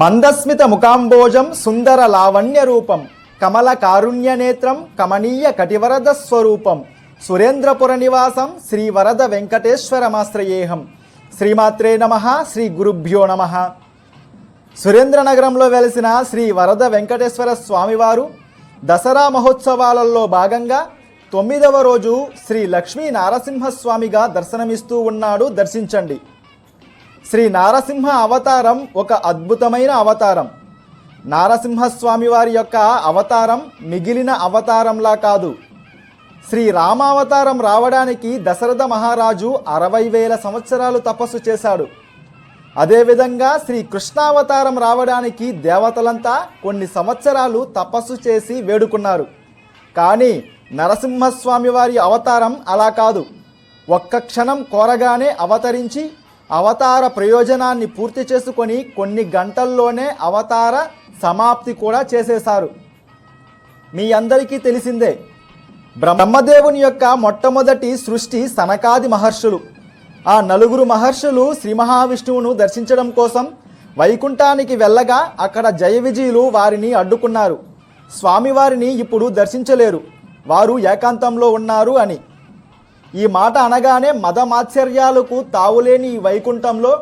మందస్మిత ముఖాంబోజం సుందర లావణ్య రూపం కమల కారుణ్య నేత్రం కమనీయ కటివరద స్వరూపం సురేంద్రపుర నివాసం శ్రీ వరద వెంకటేశ్వరమాశ్రయేహం శ్రీమాత్రే నమ శ్రీ గురుభ్యో నమ. సురేంద్రనగరంలో వెలిసిన శ్రీ వరద వెంకటేశ్వర స్వామివారు దసరా మహోత్సవాలలో భాగంగా తొమ్మిదవ రోజు శ్రీ లక్ష్మీ నారసింహస్వామిగా దర్శనమిస్తూ ఉన్నాడు. దర్శించండి. శ్రీ నారసింహ అవతారం ఒక అద్భుతమైన అవతారం. నారసింహస్వామి వారి యొక్క అవతారం మిగిలిన అవతారంలా కాదు. శ్రీ రామావతారం రావడానికి దశరథ మహారాజు అరవై వేల సంవత్సరాలు తపస్సు చేశాడు. అదేవిధంగా శ్రీ కృష్ణావతారం రావడానికి దేవతలంతా కొన్ని సంవత్సరాలు తపస్సు చేసి వేడుకున్నారు. కానీ నరసింహస్వామి వారి అవతారం అలా కాదు. ఒక్క క్షణం కోరగానే అవతరించి అవతార ప్రయోజనాన్ని పూర్తి చేసుకొని కొన్ని గంటల్లోనే అవతార సమాప్తి కూడా చేసేశారు. మీ అందరికీ తెలిసిందే బ్రహ్మదేవుని యొక్క మొట్టమొదటి సృష్టి సనకాది మహర్షులు. ఆ నలుగురు మహర్షులు శ్రీ మహావిష్ణువును దర్శించడం కోసం వైకుంఠానికి వెళ్ళగా అక్కడ జయ విజయులు వారిని అడ్డుకున్నారు. స్వామివారిని ఇప్పుడు దర్శించలేరు. వారు ఏకాంతంలో ఉన్నారు అని ఈ మాట అనగానే మదమాశ్చర్యాలకు తావులేని ఈ వైకుంఠంలో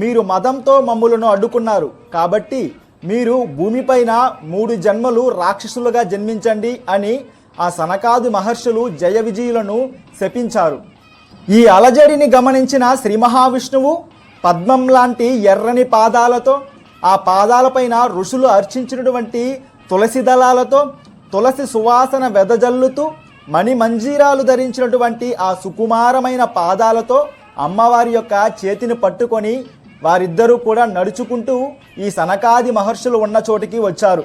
మీరు మదంతో మమ్ములను అడ్డుకున్నారు. కాబట్టి మీరు భూమిపైన మూడు జన్మలు రాక్షసులుగా జన్మించండి అని ఆ సనకాది మహర్షులు జయ విజయులను శపించారు. ఈ అలజడిని గమనించిన శ్రీ మహావిష్ణువు పద్మం లాంటి ఎర్రని పాదాలతో ఆ పాదాలపైన ఋషులు అర్చించినటువంటి తులసి దళాలతో తులసి సువాసన వెదజల్లుతూ మణిమంజీరాలు ధరించినటువంటి ఆ సుకుమారమైన పాదాలతో అమ్మవారి యొక్క చేతిని పట్టుకొని వారిద్దరూ కూడా నడుచుకుంటూ ఈ సనకాది మహర్షులు ఉన్న చోటికి వచ్చారు.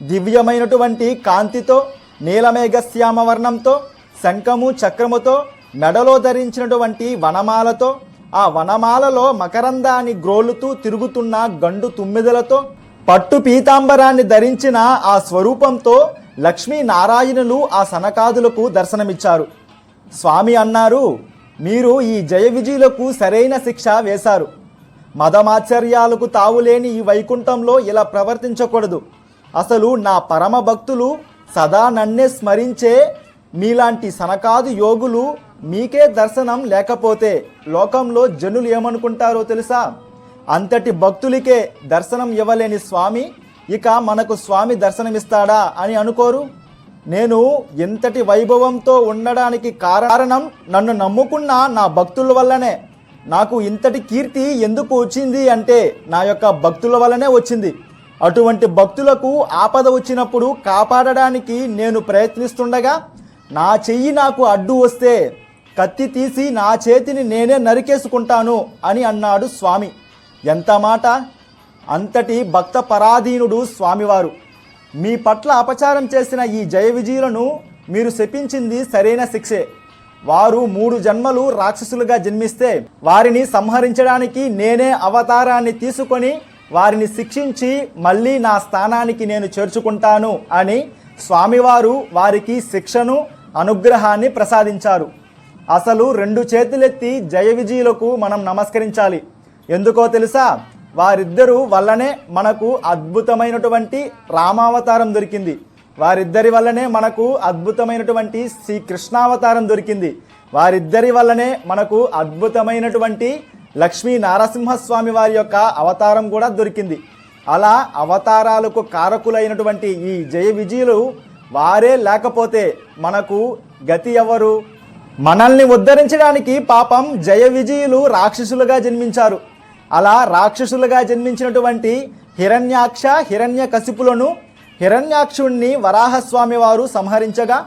దివ్యమైనటువంటి కాంతితో నీలమేఘశ్యామ వర్ణంతో శంఖము చక్రముతో మెడలో ధరించినటువంటి వనమాలతో ఆ వనమాలలో మకరందాన్ని గ్రోలుతూ తిరుగుతున్న గండు తుమ్మిదలతో పట్టు పీతాంబరాన్ని ధరించిన ఆ స్వరూపంతో లక్ష్మీ నారాయణులు ఆ సనకాదులకు దర్శనమిచ్చారు. స్వామి అన్నారు మీరు ఈ జయ విజయులకు సరైన శిక్ష వేశారు. మదమాచర్యాలకు తావులేని ఈ వైకుంఠంలో ఇలా ప్రవర్తించకూడదు. అసలు నా పరమ భక్తులు సదా నన్నే స్మరించే మీలాంటి సనకాదు యోగులు మీకే దర్శనం లేకపోతే లోకంలో జనులు ఏమనుకుంటారో తెలుసా? అంతటి భక్తులకే దర్శనం ఇవ్వలేని స్వామి ఇక మనకు స్వామి దర్శనమిస్తాడా అని అనుకోరు. నేను ఎంతటి వైభవంతో ఉండడానికి కారణం నన్ను నమ్ముకున్న నా భక్తుల వల్లనే. నాకు ఇంతటి కీర్తి ఎందుకు వచ్చింది అంటే నా యొక్క భక్తుల వల్లనే వచ్చింది. అటువంటి భక్తులకు ఆపద వచ్చినప్పుడు కాపాడడానికి నేను ప్రయత్నిస్తుండగా నా చెయ్యి నాకు అడ్డు వస్తే కత్తి తీసి నా చేతిని నేనే నరికేసుకుంటాను అని అన్నాడు స్వామి. ఎంత మాట? అంతటి భక్త పరాధీనుడు స్వామివారు. మీ పట్ల అపచారం చేసిన ఈ జయ విజయులను మీరు శపించింది సరైన శిక్షే. వారు మూడు జన్మలు రాక్షసులుగా జన్మిస్తే వారిని సంహరించడానికి నేనే అవతారాన్ని తీసుకొని వారిని శిక్షించి మళ్ళీ నా స్థానానికి నేను చేర్చుకుంటాను అని స్వామివారు వారికి శిక్షను అనుగ్రహాన్ని ప్రసాదించారు. అసలు రెండు చేతులెత్తి జయ విజయులకు మనం నమస్కరించాలి. ఎందుకో తెలుసా? వారిద్దరూ వల్లనే మనకు అద్భుతమైనటువంటి రామావతారం దొరికింది. వారిద్దరి వల్లనే మనకు అద్భుతమైనటువంటి శ్రీ కృష్ణావతారం దొరికింది. వారిద్దరి వల్లనే మనకు అద్భుతమైనటువంటి లక్ష్మీ నారసింహస్వామి వారి యొక్క అవతారం కూడా దొరికింది. అలా అవతారాలకు కారకులైనటువంటి ఈ జయ విజయులు వారే లేకపోతే మనకు గతి ఎవరు? మనల్ని ఉద్ధరించడానికి పాపం జయ విజయులు రాక్షసులుగా జన్మించారు. అలా రాక్షసులుగా జన్మించినటువంటి హిరణ్యాక్ష హిరణ్య కసిపులను హిరణ్యాక్షుణ్ణి వరాహస్వామి వారు సంహరించగా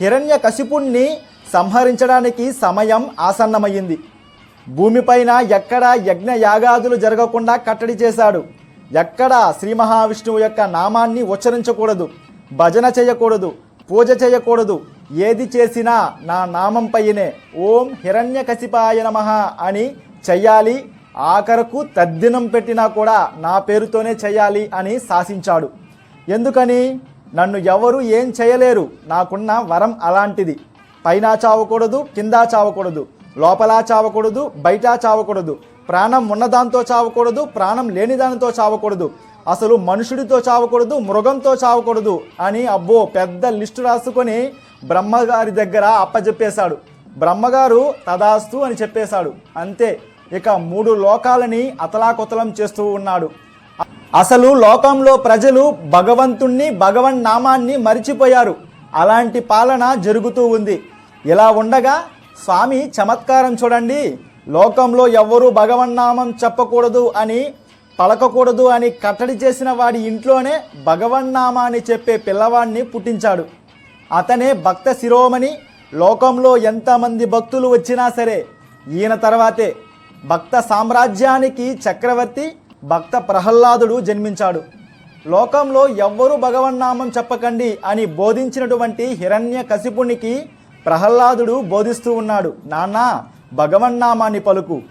హిరణ్య కసిపుణ్ణి సంహరించడానికి సమయం ఆసన్నమయ్యింది. భూమిపైన ఎక్కడ యజ్ఞ యాగాదులు జరగకుండా కట్టడి చేశాడు. ఎక్కడ శ్రీ మహావిష్ణువు యొక్క నామాన్ని ఉచ్చరించకూడదు భజన చేయకూడదు పూజ చేయకూడదు ఏది చేసినా నా నామంపైనే ఓం హిరణ్యకశిపాయ నమ అని చెయ్యాలి ఆఖరకు తద్దినం పెట్టినా కూడా నా పేరుతోనే చేయాలి అని శాసించాడు. ఎందుకని? నన్ను ఎవరు ఏం చేయలేరు. నాకున్న వరం అలాంటిది. పైన చావకూడదు కింద చావకూడదు. లోపల చావకూడదు బయట చావకూడదు. ప్రాణం ఉన్నదాంతో చావకూడదు ప్రాణం లేని దానితో చావకూడదు. అసలు మనుషుడితో చావకూడదు మృగంతో చావకూడదు అని అబ్బో పెద్ద లిస్టు రాసుకొని బ్రహ్మగారి దగ్గర అప్పచెప్పేశాడు బ్రహ్మగారు తదాస్తు అని చెప్పేశాడు. అంతే. ఇక మూడు లోకాలని అతలాకుతలం చేస్తూ ఉన్నాడు. అసలు లోకంలో ప్రజలు భగవంతుణ్ణి భగవన్ నామాన్ని మరిచిపోయారు. అలాంటి పాలన జరుగుతూ ఉంది. ఇలా ఉండగా స్వామి చమత్కారం చూడండి. లోకంలో ఎవ్వరూ భగవన్నామం చెప్పకూడదు అని పలకకూడదు అని కట్టడి చేసిన వాడి ఇంట్లోనే భగవన్నామాన్ని చెప్పే పిల్లవాడిని పుట్టించాడు. అతనే భక్త శిరోమణి. లోకంలో ఎంతమంది భక్తులు వచ్చినా సరే ఈయన తర్వాతే. భక్త సామ్రాజ్యానికి చక్రవర్తి భక్త ప్రహ్లాదుడు జన్మించాడు. లోకంలో ఎవ్వరూ భగవన్నామం చెప్పకండి అని బోధించినటువంటి హిరణ్య కసిపునికి ప్రహ్లాదుడు బోధిస్తూ ఉన్నాడు. నాన్న భగవన్నామాన్ని పలుకు.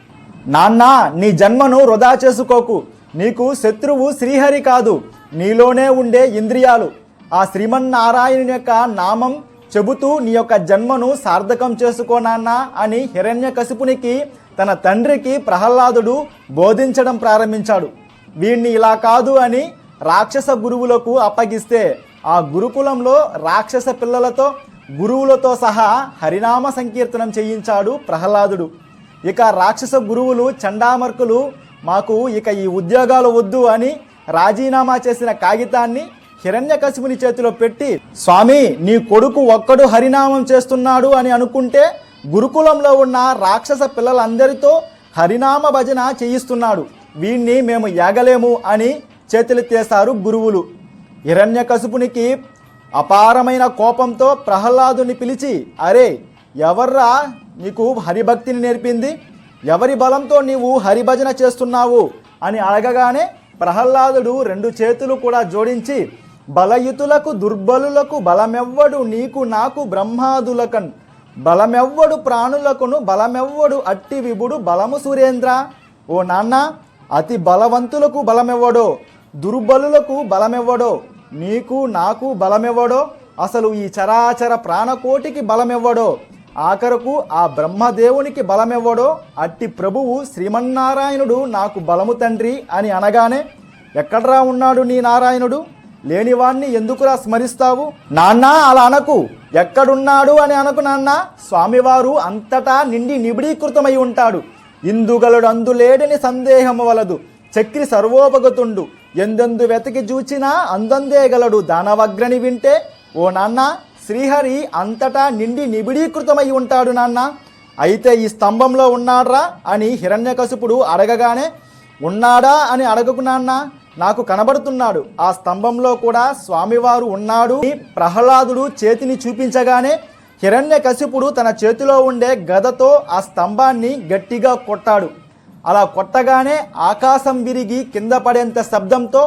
నాన్న నీ జన్మను వృధా చేసుకోకు. నీకు శత్రువు శ్రీహరి కాదు. నీలోనే ఉండే ఇంద్రియాలు. ఆ శ్రీమన్నారాయణుని యొక్క నామం చెబుతూ నీ యొక్క జన్మను సార్థకం చేసుకోనాన్నా అని హిరణ్యకశిపునికి తన తండ్రికి ప్రహ్లాదుడు బోధించడం ప్రారంభించాడు. వీణ్ణి ఇలా కాదు అని రాక్షస గురువులకు అప్పగిస్తే ఆ గురుకులంలో రాక్షస పిల్లలతో గురువులతో సహా హరినామ సంకీర్తనం చేయించాడు ప్రహ్లాదుడు. ఇక రాక్షస గురువులు చండామర్కులు మాకు ఇక ఈ ఉద్యోగాలు వద్దు అని రాజీనామా చేసిన కాగితాన్ని హిరణ్యకశిపుని చేతిలో పెట్టి స్వామి నీ కొడుకు ఒక్కడు హరినామం చేస్తున్నాడు అని అనుకుంటే గురుకులంలో ఉన్న రాక్షస పిల్లలందరితో హరినామ భజన చేయిస్తున్నాడు. వీణ్ణి మేము యాగలేము అని చేతులెత్తేశారు గురువులు. హిరణ్యకశిపునికి అపారమైన కోపంతో ప్రహ్లాదుని పిలిచి అరే ఎవర్రా నీకు హరిభక్తిని నేర్పింది? ఎవరి బలంతో నీవు హరిభజన చేస్తున్నావు? అని అడగగానే ప్రహ్లాదుడు రెండు చేతులు కూడా జోడించి బలయుతులకు దుర్బలులకు బలమెవ్వడు నీకు నాకు బ్రహ్మాదులకన్. బలమెవ్వడు ప్రాణులకును బలమెవ్వడు అట్టి విభుడు బలము సురేంద్ర. ఓ నాన్న అతి బలవంతులకు బలమెవ్వడో? దుర్బలులకు బలమెవ్వడో? నీకు నాకు బలమెవ్వడో? అసలు ఈ చరాచర ప్రాణకోటికి బలమెవ్వడో? ఆఖరకు ఆ బ్రహ్మదేవునికి బలమెవ్వడో? అట్టి ప్రభువు శ్రీమన్నారాయణుడు నాకు బలము తండ్రి అని అనగానే ఎక్కడ్రా ఉన్నాడు నీ నారాయణుడు? లేనివాణ్ణి ఎందుకురా స్మరిస్తావు? నాన్న అలా అనకు. ఎక్కడున్నాడు అని అనకు నాన్న. స్వామివారు అంతటా నిండి నిబిడీకృతమై ఉంటాడు. ఇందుగలడు అందులేడని సందేహము వలదు. చక్రి సర్వోపగతుండు. ఎందెందు వెతికి చూచినా అందందేగలడు దానవగ్రని వింటే ఓ నాన్న శ్రీహరి అంతటా నిండి నిబిడీకృతమై ఉంటాడు నాన్న. అయితే ఈ స్తంభంలో ఉన్నాడ్రా? అని హిరణ్యకశిపుడు అడగగానే ఉన్నాడా? అని అడగకు నాన్న. నాకు కనబడుతున్నాడు. ఆ స్తంభంలో కూడా స్వామివారు ఉన్నాడు. ప్రహ్లాదుడు చేతిని చూపించగానే హిరణ్యకశిపుడు తన చేతిలో ఉండే గదతో ఆ స్తంభాన్ని గట్టిగా కొట్టాడు. అలా కొట్టగానే ఆకాశం విరిగి కింద పడేంత శబ్దంతో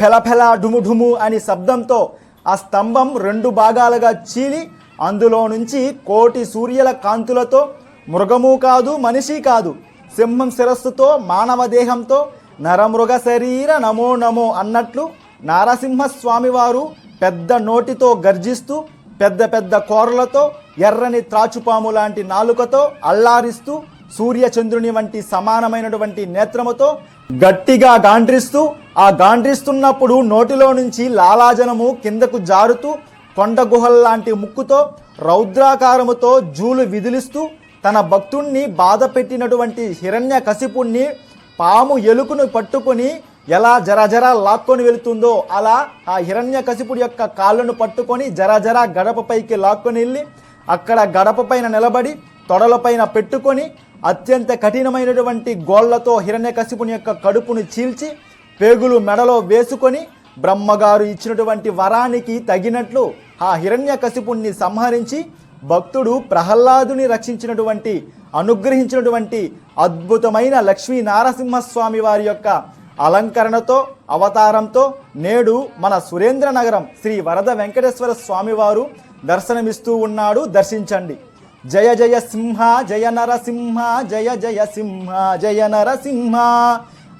ఫెలఫెల ఢుముఢుము అని శబ్దంతో ఆ స్తంభం రెండు భాగాలుగా చీలి అందులో నుంచి కోటి సూర్యుల కాంతులతో మృగము కాదు మనిషి కాదు సింహం శిరస్సుతో మానవ దేహంతో నరమృగ శరీర నమో నమో అన్నట్లు నారసింహస్వామివారు పెద్ద నోటితో గర్జిస్తూ పెద్ద పెద్ద కోరలతో ఎర్రని త్రాచుపాము లాంటి నాలుకతో అల్లారిస్తూ సూర్యచంద్రుని వంటి సమానమైనటువంటి నేత్రముతో గట్టిగా గాండ్రిస్తూ ఆ గాండ్రిస్తున్నప్పుడు నోటిలో నుంచి లాలాజనము కిందకు జారుతూ కొండ గుహల్లాంటి ముక్కుతో రౌద్రాకారముతో జూలు విదిలిస్తూ తన భక్తుణ్ణి బాధ పెట్టినటువంటి హిరణ్య కసిపుణ్ణి పాము ఎలుకను పట్టుకొని ఎలా జరాజరా లాక్కొని వెళుతుందో అలా ఆ హిరణ్య కసిపుడి యొక్క కాళ్ళను పట్టుకొని జరాజరా గడపపైకి లాక్కొని వెళ్ళి అక్కడ గడప పైన నిలబడి తొడలపైన పెట్టుకొని అత్యంత కఠినమైనటువంటి గోళ్ళతో హిరణ్యకశిపుని యొక్క కడుపును చీల్చి పేగులు మెడలో వేసుకొని బ్రహ్మగారు ఇచ్చినటువంటి వరానికి తగినట్లు ఆ హిరణ్యకశిపుణ్ణి సంహరించి భక్తుడు ప్రహ్లాదుని రక్షించినటువంటి అనుగ్రహించినటువంటి అద్భుతమైన లక్ష్మీ నారసింహస్వామి వారి యొక్క అలంకరణతో అవతారంతో నేడు మన సురేంద్రనగరం శ్రీ వరద వెంకటేశ్వర స్వామివారు దర్శనమిస్తూ ఉన్నాడు. దర్శించండి. జయ జయ సింహ జయ నరసింహ జయ జయ సింహ జయ నరసింహ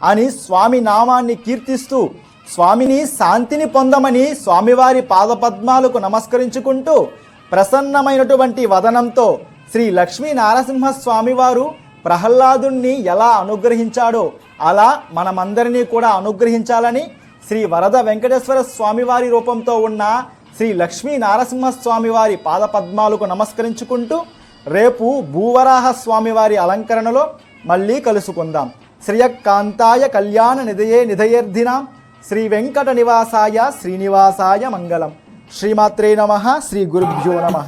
అని స్వామి నామాన్ని కీర్తిస్తూ స్వామిని శాంతిని పొందమని స్వామివారి పాదపద్మాలకు నమస్కరించుకుంటూ ప్రసన్నమైనటువంటి వదనంతో శ్రీ లక్ష్మీ నారసింహస్వామి వారు ప్రహ్లాదుణ్ణి ఎలా అనుగ్రహించాడో అలా మనమందరినీ కూడా అనుగ్రహించాలని శ్రీ వరద వెంకటేశ్వర స్వామివారి రూపంతో ఉన్న శ్రీ లక్ష్మీ నారసింహస్వామివారి పాదపద్మాలకు నమస్కరించుకుంటూ రేపు భూవరాహ స్వామివారి అలంకరణలో మళ్ళీ కలుసుకుందాం. శ్రియకాంతాయ కళ్యాణ నిధయే నిధయర్ధినాం. శ్రీ వెంకట నివాసాయ శ్రీనివాసాయ మంగళం. శ్రీమాత్రే నమ. శ్రీ గురుభ్యో నమ.